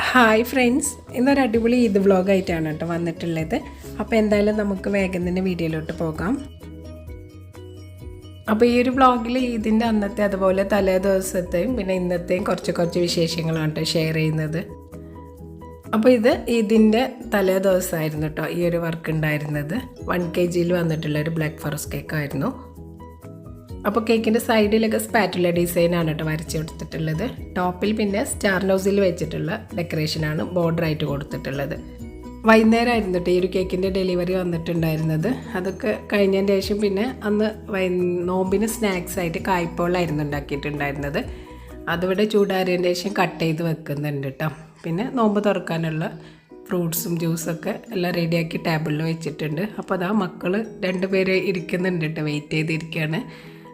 Hi friends ഇന്നൊരു അടിപൊളി ഈദ് വ്ളോഗായിട്ടാണ് കേട്ടോ വന്നിട്ടുള്ളത്. അപ്പോൾ എന്തായാലും നമുക്ക് വേഗം തന്നെ വീഡിയോയിലോട്ട് പോകാം. അപ്പോൾ ഈ ഒരു വ്ളോഗിൽ ഈദിന്റെ അന്നത്തെ അതുപോലെ തലേ ദിവസത്തെയും പിന്നെ ഇന്നത്തെയും കുറച്ച് കുറച്ച് വിശേഷങ്ങളാണ് കേട്ടോ ഷെയർ ചെയ്യുന്നത്. അപ്പോൾ ഇത് ഇതിന്റെ തലേ ദിവസമായിരുന്നു കേട്ടോ ഈ ഒരു വർക്ക് ഉണ്ടായിരുന്നത്. വൺ കെ ജിയിൽ വന്നിട്ടുള്ള ഒരു ബ്ലാക്ക് ഫോറസ്റ്റ് കേക്കായിരുന്നു അപ്പോൾ കേക്കിന്റെ സൈഡിലൊക്കെ സ്പാറ്റുല ഡിസൈനാണ് കേട്ടോ വരച്ച് കൊടുത്തിട്ടുള്ളത്. ടോപ്പിൽ പിന്നെ സ്റ്റാർ നോസിൽ വെച്ചിട്ടുള്ള ഡെക്കറേഷനാണ് ബോർഡറായിട്ട് കൊടുത്തിട്ടുള്ളത്. വൈകുന്നേരമായിരുന്നു കേട്ടോ ഈ ഒരു കേക്കിന്റെ ഡെലിവറി വന്നിട്ടുണ്ടായിരുന്നത്. അതൊക്കെ കഴിഞ്ഞതിന് ശേഷം പിന്നെ അന്ന് വൈ നോമ്പിന് സ്നാക്സ് ആയിട്ട് കായ്പോളായിരുന്നു ഉണ്ടാക്കിയിട്ടുണ്ടായിരുന്നത്. അതിവിടെ ചൂടാറിയതിന് ശേഷം കട്ട് ചെയ്ത് വെക്കുന്നുണ്ട് കേട്ടോ പിന്നെ നോമ്പ് തുറക്കാനുള്ള ഫ്രൂട്ട്സും ജ്യൂസൊക്കെ എല്ലാം റെഡിയാക്കി ടേബിളിൽ വെച്ചിട്ടുണ്ട്. അപ്പോൾ അതാ മക്കൾ രണ്ടുപേര് ഇരിക്കുന്നുണ്ട് കേട്ടോ വെയിറ്റ് ചെയ്തിരിക്കുകയാണ്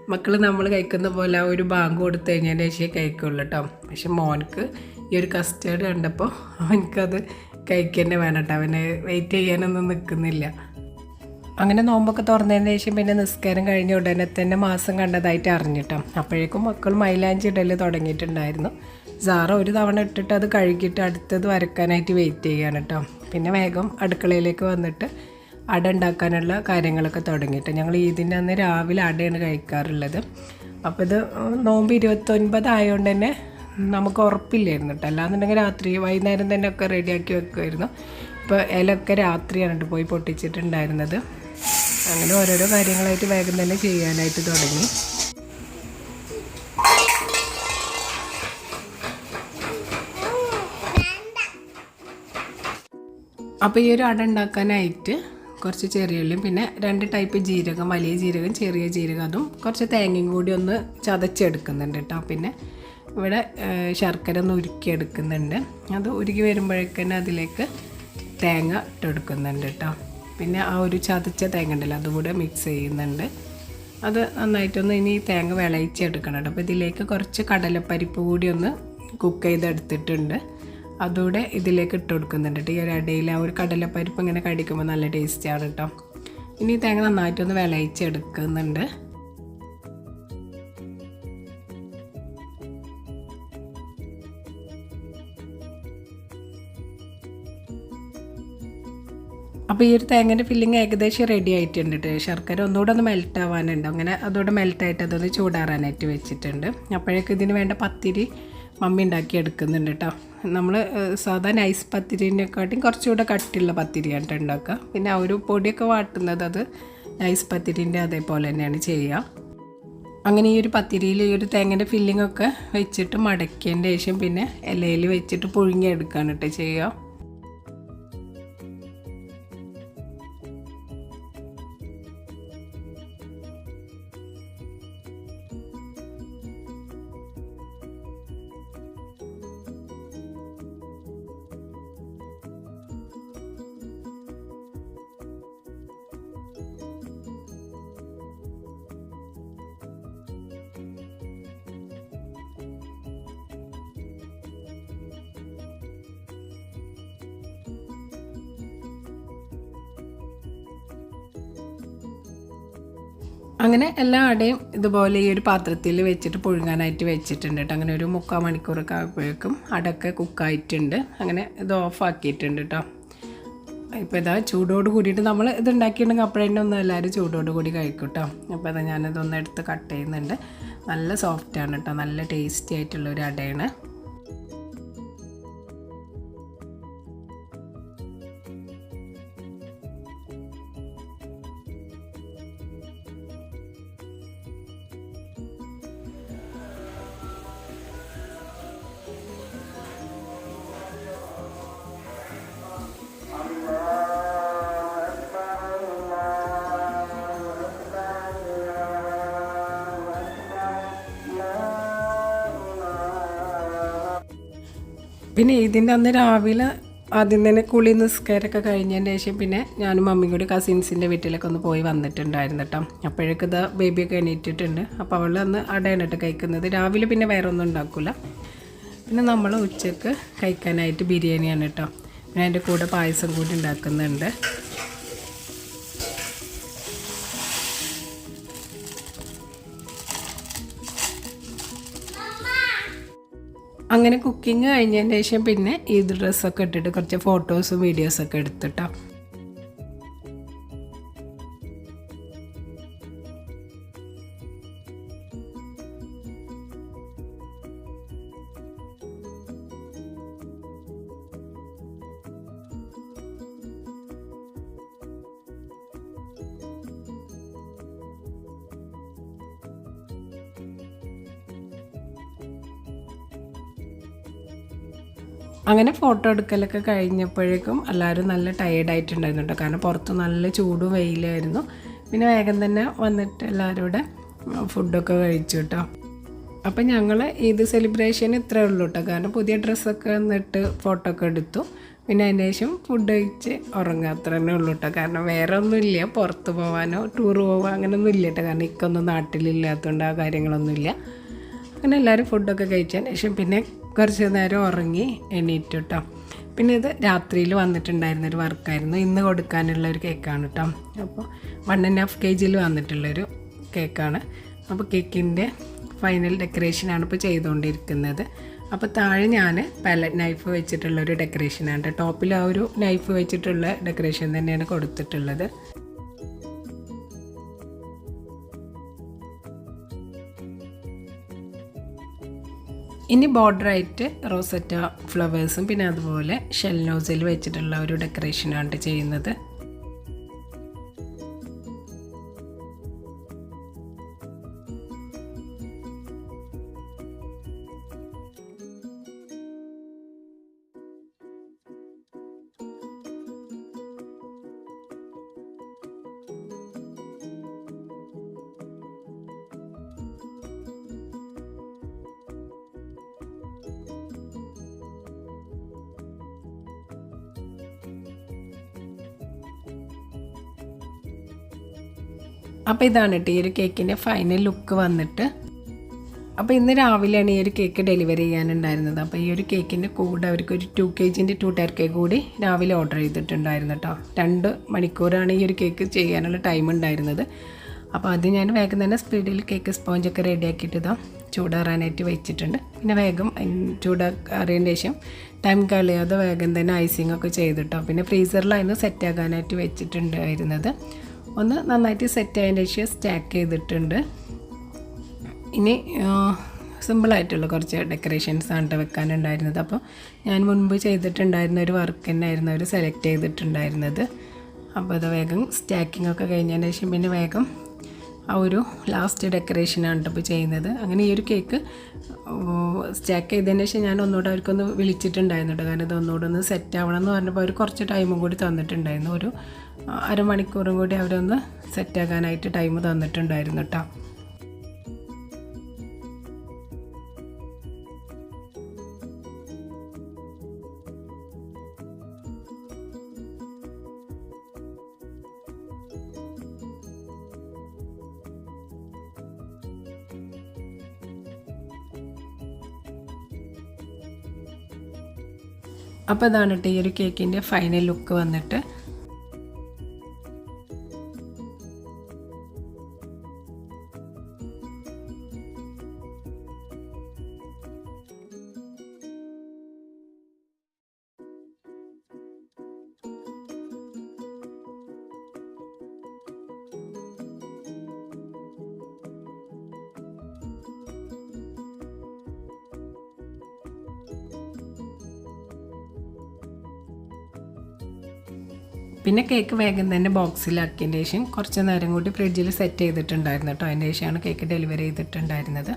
മക്കൾ നമ്മൾ കഴിക്കുന്ന പോലെ ഒരു ബാങ്ക് കൊടുത്തു കഴിഞ്ഞതിന് ശേഷം കഴിക്കുള്ളൂ കേട്ടോ. പക്ഷെ മോനക്ക് ഈ ഒരു കസ്റ്റേർഡ് കണ്ടപ്പോൾ അവനക്കത് കഴിക്കുക തന്നെ വേണം കേട്ടോ. അവന് വെയിറ്റ് ചെയ്യാനൊന്നും നിൽക്കുന്നില്ല അങ്ങനെ നോമ്പൊക്കെ തുറന്നതിന് ശേഷം പിന്നെ നിസ്കാരം കഴിഞ്ഞ ഉടനെ തന്നെ മാസം കണ്ടതായിട്ട് അറിഞ്ഞിട്ടോ അപ്പോഴേക്കും മക്കൾ മൈലാഞ്ചി ഇടൽ തുടങ്ങിയിട്ടുണ്ടായിരുന്നു. സാറ ഒരു തവണ ഇട്ടിട്ട് അത് കഴുകിയിട്ട് അടുത്തത് വരക്കാനായിട്ട് വെയിറ്റ് ചെയ്യാണ് കേട്ടോ. പിന്നെ വേഗം അടുക്കളയിലേക്ക് വന്നിട്ട് അട ഉണ്ടാക്കാനുള്ള കാര്യങ്ങളൊക്കെ തുടങ്ങിയിട്ട്. ഞങ്ങൾ ഈദിന്റെ അന്ന് രാവിലെ അടയാണ് കഴിക്കാറുള്ളത്. അപ്പോൾ ഇത് നോമ്പ് ഇരുപത്തൊൻപത് ആയതുകൊണ്ട് തന്നെ നമുക്ക് ഉറപ്പില്ലായിരുന്നു കേട്ടോ. അല്ലാന്നുണ്ടെങ്കിൽ രാത്രി വൈകുന്നേരം തന്നെ ഒക്കെ റെഡിയാക്കി വെക്കുമായിരുന്നു ഇപ്പോൾ ഇലയൊക്കെ രാത്രിയാണ് പോയി പൊട്ടിച്ചിട്ടുണ്ടായിരുന്നത്. അങ്ങനെ ഓരോരോ കാര്യങ്ങളായിട്ട് വേഗം തന്നെ ചെയ്യാനായിട്ട് തുടങ്ങി. അപ്പോൾ ഈ ഒരു അട ഉണ്ടാക്കാനായിട്ട് കുറച്ച് ചെറിയ ഉള്ളിയും പിന്നെ രണ്ട് ടൈപ്പ് ജീരകം വലിയ ജീരകം ചെറിയ ജീരകം അതും കുറച്ച് തേങ്ങയും കൂടി ഒന്ന് ചതച്ചെടുക്കുന്നുണ്ട് കേട്ടോ പിന്നെ ഇവിടെ ശർക്കര ഒന്ന് ഉരുക്കിയെടുക്കുന്നുണ്ട്. അത് ഉരുക്കി വരുമ്പോഴേക്കന്നെ അതിലേക്ക് തേങ്ങ ഇട്ടെടുക്കുന്നുണ്ട് കേട്ടോ പിന്നെ ആ ഒരു ചതച്ച തേങ്ങ ഉണ്ടല്ലോ അതുകൂടെ മിക്സ് ചെയ്യുന്നുണ്ട്. അത് നന്നായിട്ടൊന്ന് ഇനി തേങ്ങ വിളയിച്ചെടുക്കണം കേട്ടോ അപ്പോൾ ഇതിലേക്ക് കുറച്ച് കടലപ്പരിപ്പ് കൂടി ഒന്ന് കുക്ക് ചെയ്തെടുത്തിട്ടുണ്ട്. അതുകൂടെ ഇതിലേക്ക് ഇട്ട് കൊടുക്കുന്നുണ്ട് കേട്ടോ. ഈ ഒരു അടയിൽ ആ ഒരു കടലപ്പരിപ്പ് ഇങ്ങനെ കടിക്കുമ്പോൾ നല്ല ടേസ്റ്റിയാണ് കേട്ടോ. ഇനി തേങ്ങ നന്നായിട്ടൊന്ന് വിളയിച്ചെടുക്കുന്നുണ്ട്. അപ്പോൾ ഈ ഒരു തേങ്ങേന്റെ ഫില്ലിങ് ഏകദേശം റെഡി ആയിട്ടുണ്ട് കേട്ടോ. ശർക്കര ഒന്നുകൂടെ ഒന്ന് മെൽറ്റ് ആവാനുണ്ട്. അങ്ങനെ അതോടെ മെൽറ്റായിട്ട് അതൊന്ന് ചൂടാറാനായിട്ട് വെച്ചിട്ടുണ്ട്. അപ്പോഴേക്കും ഇതിന് വേണ്ട പത്തിരി മമ്മി ഉണ്ടാക്കി എടുക്കുന്നുണ്ട് കേട്ടോ നമ്മൾ സാധാരണ ഐസ് പത്തിരിനെക്കാട്ടിയും കുറച്ചുകൂടെ കട്ടിയുള്ള പത്തിരിയാണ് ഉണ്ടാക്കുക. പിന്നെ ആ ഒരു പൊടിയൊക്കെ വാട്ടുന്നത് അത് ഐസ് പത്തിരിന്റെ അതേപോലെ തന്നെയാണ് ചെയ്യുക. അങ്ങനെ ഈ ഒരു പത്തിരിയിൽ ഈ ഒരു തേങ്ങന്റെ ഫില്ലിങ്ങൊക്കെ വെച്ചിട്ട് മടക്കിയതിന്റെ ശേഷം പിന്നെ ഇലയിൽ വെച്ചിട്ട് പുഴുങ്ങിയെടുക്കുകയാണ് കേട്ടോ ചെയ്യുക. അങ്ങനെ എല്ലാ അടയും ഇതുപോലെ ഈ ഒരു പാത്രത്തിൽ വെച്ചിട്ട് പുഴുങ്ങാനായിട്ട് വെച്ചിട്ടുണ്ട് കേട്ടോ അങ്ങനെ ഒരു മുക്കാൽ മണിക്കൂറൊക്കെ ആകുമ്പോഴേക്കും അടക്കെ കുക്കായിട്ടുണ്ട്. അങ്ങനെ ഇത് ഓഫാക്കിയിട്ടുണ്ട് കേട്ടോ ഇപ്പോൾ ഇതാ ചൂടോട് കൂടിയിട്ട് നമ്മൾ ഇത് ഉണ്ടാക്കിയിട്ടുണ്ടെങ്കിൽ അപ്പോഴന്നെ ഒന്ന് എല്ലാവരും ചൂടോട് കൂടി കഴിക്കും കേട്ടോ അപ്പോൾ അതാ ഞാനിതൊന്ന് എടുത്ത് കട്ട് ചെയ്യുന്നുണ്ട്. നല്ല സോഫ്റ്റാണ് കേട്ടോ നല്ല ടേസ്റ്റി ആയിട്ടുള്ള ഒരു അടയാണ്. പിന്നെ ഇതിന്റെ അന്ന് രാവിലെ ആദ്യം തന്നെ കുളി നിസ്കാരമൊക്കെ കഴിഞ്ഞതിന് ശേഷം പിന്നെ ഞാനും മമ്മിയും കൂടി കസിൻസിന്റെ വീട്ടിലൊക്കെ ഒന്ന് പോയി വന്നിട്ടുണ്ടായിരുന്നു കേട്ടോ. അപ്പോഴേക്ക് ഇതാ ബേബിയൊക്കെ എണീറ്റിട്ടുണ്ട്. അപ്പോൾ അവൾ അന്ന് അടയാണ് കഴിക്കുന്നത്. രാവിലെ പിന്നെ വേറെ ഒന്നും ഉണ്ടാക്കില്ല പിന്നെ നമ്മൾ ഉച്ചയ്ക്ക് കഴിക്കാനായിട്ട് ബിരിയാണിയാണ് കേട്ടോ. പിന്നെ അതിന്റെ കൂടെ പായസം കൂടി ഉണ്ടാക്കുന്നുണ്ട്. അങ്ങനെ കുക്കിംഗ് കഴിഞ്ഞതിന് ശേഷം പിന്നെ ഈ ഡ്രസ്സൊക്കെ ഇട്ടിട്ട് കുറച്ച് ഫോട്ടോസും വീഡിയോസൊക്കെ എടുത്തിട്ടോ. അങ്ങനെ ഫോട്ടോ എടുക്കലൊക്കെ കഴിഞ്ഞപ്പോഴേക്കും എല്ലാവരും നല്ല ടയേർഡായിട്ടുണ്ടായിരുന്നു കേട്ടോ കാരണം പുറത്ത് നല്ല ചൂടും വെയിലായിരുന്നു. പിന്നെ വേഗം തന്നെ വന്നിട്ട് എല്ലാവരും കൂടെ ഫുഡൊക്കെ കഴിച്ചു കേട്ടോ അപ്പം ഞങ്ങൾ ഇത് സെലിബ്രേഷൻ ഇത്രേ ഉള്ളൂ കേട്ടോ കാരണം പുതിയ ഡ്രസ്സൊക്കെ വന്നിട്ട് ഫോട്ടോ ഒക്കെ എടുത്തു. പിന്നെ അതിന് ശേഷം ഫുഡ് കഴിച്ച് ഉറങ്ങുക അത്ര തന്നെ ഉള്ളൂ കേട്ടോ കാരണം വേറെ ഒന്നുമില്ല പുറത്ത് പോകാനോ ടൂർ പോകാനോ അങ്ങനെയൊന്നും ഇല്ല കേട്ടോ. കാരണം ഇക്കൊന്നും നാട്ടിലില്ലാത്തതുകൊണ്ട് ആ കാര്യങ്ങളൊന്നുമില്ല അങ്ങനെ എല്ലാവരും ഫുഡൊക്കെ കഴിച്ചതിന് ശേഷം പിന്നെ കുറച്ച് നേരം ഉറങ്ങി എണീറ്റു കേട്ടോ പിന്നെ ഇത് രാത്രിയിൽ വന്നിട്ടുണ്ടായിരുന്നൊരു വർക്കായിരുന്നു. ഇന്ന് കൊടുക്കാനുള്ള ഒരു കേക്കാണ് കേട്ടോ അപ്പോൾ വൺ ആൻഡ് ഹാഫ് കെ ജിയിൽ വന്നിട്ടുള്ളൊരു കേക്കാണ്. അപ്പോൾ കേക്കിന്റെ ഫൈനൽ ഡെക്കറേഷനാണ് ഇപ്പോൾ ചെയ്തുകൊണ്ടിരിക്കുന്നത് അപ്പോൾ താഴെ ഞാൻ പാലറ്റ് നൈഫ് വെച്ചിട്ടുള്ള ഒരു ഡെക്കറേഷനാണ് ടോപ്പിൽ ആ ഒരു നൈഫ് വെച്ചിട്ടുള്ള ഡെക്കറേഷൻ തന്നെയാണ് കൊടുത്തിട്ടുള്ളത്. ഇനി ബോർഡറായിട്ട് റോസറ്റ ഫ്ലവേഴ്സും പിന്നെ അതുപോലെ ഷെൽ നോസിൽ വെച്ചിട്ടുള്ള ഒരു ഡെക്കറേഷനാണ് ചെയ്യുന്നത്. അപ്പോൾ ഇതാണ് കേട്ടോ ഈ ഒരു കേക്കിന്റെ ഫൈനൽ ലുക്ക് വന്നിട്ട്. അപ്പോൾ ഇന്ന് രാവിലെയാണ് ഈ ഒരു കേക്ക് ഡെലിവറി ചെയ്യാനുണ്ടായിരുന്നത്. അപ്പോൾ ഈ ഒരു കേക്കിന്റെ കൂടെ അവർക്ക് ഒരു ടു കെ ജിന്റെ ടു ടയർ കേക്ക് കൂടി രാവിലെ ഓർഡർ ചെയ്തിട്ടുണ്ടായിരുന്നു കേട്ടോ രണ്ട് മണിക്കൂറാണ് ഈ ഒരു കേക്ക് ചെയ്യാനുള്ള ടൈം ഉണ്ടായിരുന്നത്. അപ്പോൾ അത് ഞാൻ വേഗം തന്നെ സ്പീഡിൽ കേക്ക് സ്പോഞ്ചൊക്കെ റെഡിയാക്കിയിട്ട് ഇതാ ചൂടാറാനായിട്ട് വെച്ചിട്ടുണ്ട്. പിന്നെ വേഗം ചൂടാറിയതിന് ശേഷം ടൈം കളയാതെ വേഗം തന്നെ ഐസിങ് ഒക്കെ ചെയ്തിട്ടോ പിന്നെ ഫ്രീസറിലായിരുന്നു സെറ്റാക്കാനായിട്ട് വെച്ചിട്ടുണ്ടായിരുന്നത്. ഒന്ന് നന്നായിട്ട് സെറ്റ് ആയതിന്റെ ശേഷം സ്റ്റാക്ക് ചെയ്തിട്ടുണ്ട്. ഇനി സിമ്പിളായിട്ടുള്ള കുറച്ച് ഡെക്കറേഷൻസ് ആണ് വെക്കാനുണ്ടായിരുന്നത്. അപ്പോൾ ഞാൻ മുൻപ് ചെയ്തിട്ടുണ്ടായിരുന്ന ഒരു വർക്ക് തന്നെയായിരുന്നു അവർ സെലക്ട് ചെയ്തിട്ടുണ്ടായിരുന്നത്. അപ്പോൾ അത് വേഗം സ്റ്റാക്കിംഗ് ഒക്കെ കഴിഞ്ഞതിന് ശേഷം പിന്നെ വേഗം ആ ഒരു ലാസ്റ്റ് ഡെക്കറേഷനാണ് ഇപ്പോൾ ചെയ്യുന്നത്. അങ്ങനെ ഈ ഒരു കേക്ക് സ്റ്റാക്ക് ചെയ്തതിന് ശേഷം ഞാൻ ഒന്നുകൂടെ അവർക്കൊന്ന് വിളിച്ചിട്ടുണ്ടായിരുന്നു കേട്ടോ കാരണം ഇത് ഒന്നുകൂടെ ഒന്ന് സെറ്റ് ആവണം എന്ന് പറഞ്ഞപ്പോൾ അവർ കുറച്ച് ടൈമും കൂടി തന്നിട്ടുണ്ടായിരുന്നു. ഒരു അരമണിക്കൂറും കൂടി അവരൊന്ന് സെറ്റാക്കാനായിട്ട് ടൈം തന്നിട്ടുണ്ടായിരുന്നു കേട്ടോ അപ്പോൾ ഇതാണ് കേട്ടോ ഈ ഒരു കേക്കിന്റെ ഫൈനൽ ലുക്ക് വന്നിട്ട് പിന്നെ കേക്ക് വേഗം തന്നെ ബോക്സിലാക്കിയതിന് ശേഷം കുറച്ച് നേരം കൂടി ഫ്രിഡ്ജിൽ സെറ്റ് ചെയ്തിട്ടുണ്ടായിരുന്നു കേട്ടോ. അതിന്റെ ശേഷമാണ് കേക്ക് ഡെലിവറി ചെയ്തിട്ടുണ്ടായിരുന്നത്.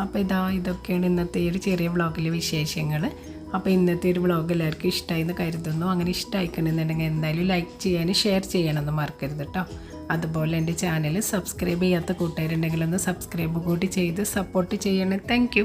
അപ്പോൾ ഇതാ ഇതൊക്കെയാണ് ഇന്നത്തെ ഒരു ചെറിയ വ്ളോഗിലെ വിശേഷങ്ങൾ അപ്പോൾ ഇന്നത്തെ ഒരു വ്ളോഗ് എല്ലാവർക്കും ഇഷ്ടമായി എന്ന് കരുതുന്നു. അങ്ങനെ ഇഷ്ടമായിക്കണമെന്നുണ്ടെങ്കിൽ എന്തായാലും ലൈക്ക് ചെയ്യാനും ഷെയർ ചെയ്യണമെന്ന് മറക്കരുത് കേട്ടോ. അതുപോലെ എന്റെ ചാനൽ സബ്സ്ക്രൈബ് ചെയ്യാത്ത കൂട്ടുകാരുണ്ടെങ്കിൽ ഒന്ന് സബ്സ്ക്രൈബ് കൂടി ചെയ്ത് സപ്പോർട്ട് ചെയ്യണേ. താങ്ക്